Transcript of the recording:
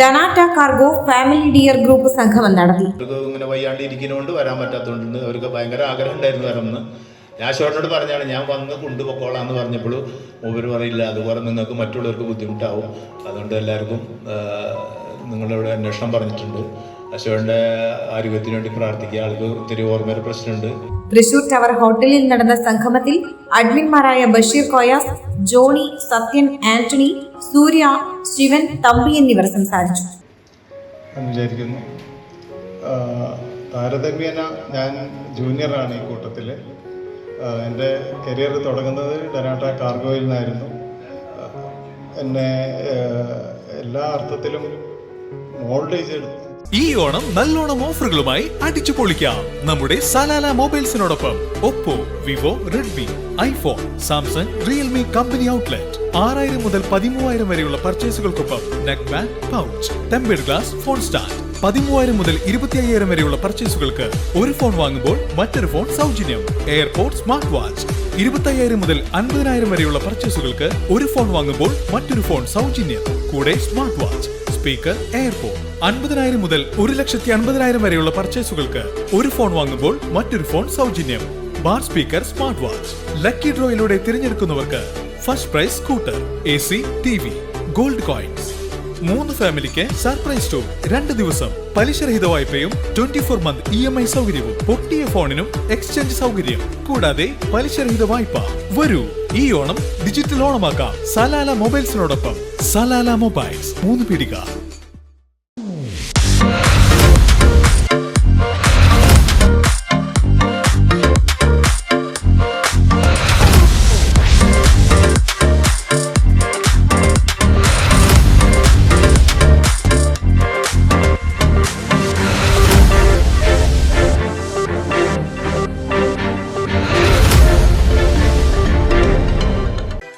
Dnata cargo family dear group സംഗമം നടത്തി. ഇങ്ങനെ വയ്യാണ്ട് ഇരിക്കുന്നതുകൊണ്ട് വരാൻ പറ്റാത്തതുകൊണ്ട് അവർക്ക് ഭയങ്കര ആഗ്രഹം ഉണ്ടായിരുന്നു വരണമെന്ന് ഞാൻ ഷോറിനോട് പറഞ്ഞാണ് ഞാൻ വന്ന് കൊണ്ടുപോക്കോളാം എന്ന് പറഞ്ഞപ്പോൾ മൂവർ പറയില്ല അതുപോലെ നിങ്ങൾക്ക് മറ്റുള്ളവർക്ക് ബുദ്ധിമുട്ടാവും. അതുകൊണ്ട് എല്ലാവർക്കും നിങ്ങളിവിടെ അന്വേഷണം പറഞ്ഞിട്ടുണ്ട്. അശോകന്റെ ആരോഗ്യത്തിന് വേണ്ടി പ്രാർത്ഥിക്കുക. ആൾക്ക് ഒത്തിരി ഓർമ്മയുടെ പ്രശ്നമുണ്ട്. തൃശൂർ ടവർ ഹോട്ടലിൽ നടന്ന സംഗമത്തിൽ അഡ്മിൻമാരായ ബഷീർ കോയാസ് ജോണി സത്യൻ ആന്റണി സൂര്യ ശിവൻ തമ്പി എന്നിവർ സംസാരിച്ചു. വിചാരിക്കുന്നു താരതമ്യേന ഞാൻ ജൂനിയറാണ് ഈ കൂട്ടത്തിൽ എന്റെ കരിയർ തുടങ്ങുന്നത് ഡനാട്ട കാർഗോയിൽ നിന്നായിരുന്നു. എന്നെ എല്ലാ അർത്ഥത്തിലും മോൾഡേജ് ചെയ്തെടുത്തു ഈ ഓണം നല്ലോണം ഓഫറുകളുമായി അടിച്ചു പൊളിക്കാം. നമ്മുടെ Salala മൊബൈൽസിനോടൊപ്പം Oppo Vivo Redmi iPhone Samsung Realme company outlet. ആറായിരം മുതൽ പതിമൂവായിരം വരെയുള്ള പർച്ചേസുകൾക്കൊപ്പം neck band pouch tempered glass phone stand. പതിമൂവായിരം മുതൽ ഇരുപത്തി അയ്യായിരം വരെയുള്ള പർച്ചേസുകൾക്ക് ഒരു ഫോൺ വാങ്ങുമ്പോൾ മറ്റൊരു ഫോൺ സൗജന്യം. Airport smart watch. ഇരുപത്തയ്യായിരം മുതൽ അൻപതിനായിരം വരെയുള്ള പർച്ചേസുകൾക്ക് ഒരു ഫോൺ വാങ്ങുമ്പോൾ മറ്റൊരു ഫോൺ സൗജന്യം. കൂടെ സ്മാർട്ട് വാച്ച്. സ്പീക്കർ എയർഫോൺ അൻപതിനായിരം മുതൽ ഒരു ലക്ഷത്തി അൻപതിനായിരം വരെയുള്ള പർച്ചേസുകൾക്ക് ഒരു ഫോൺ വാങ്ങുമ്പോൾ മറ്റൊരു ഫോൺ സൗജന്യം. Bar speaker smart watch. Lucky ഡ്രോയിലൂടെ തിരഞ്ഞെടുക്കുന്നവർക്ക് first prize scooter A C T V gold coins. മൂന്ന് ഫാമിലിക്ക് സർപ്രൈസ് ടൂർ രണ്ട് ദിവസം പലിശരഹിത വായ്പയും twenty four month E M I സൗകര്യവും പൊട്ടിയ ഫോണിനും എക്സ്ചേഞ്ച് സൗകര്യം. കൂടാതെ പലിശരഹിത വായ്പ. വരൂ ഈ ഓണം ഡിജിറ്റൽ ഓണമാക്കാം. സലാല മൊബൈൽസിനോടൊപ്പം സലാല മൊബൈൽസ്. മൂന്ന് പീടിക.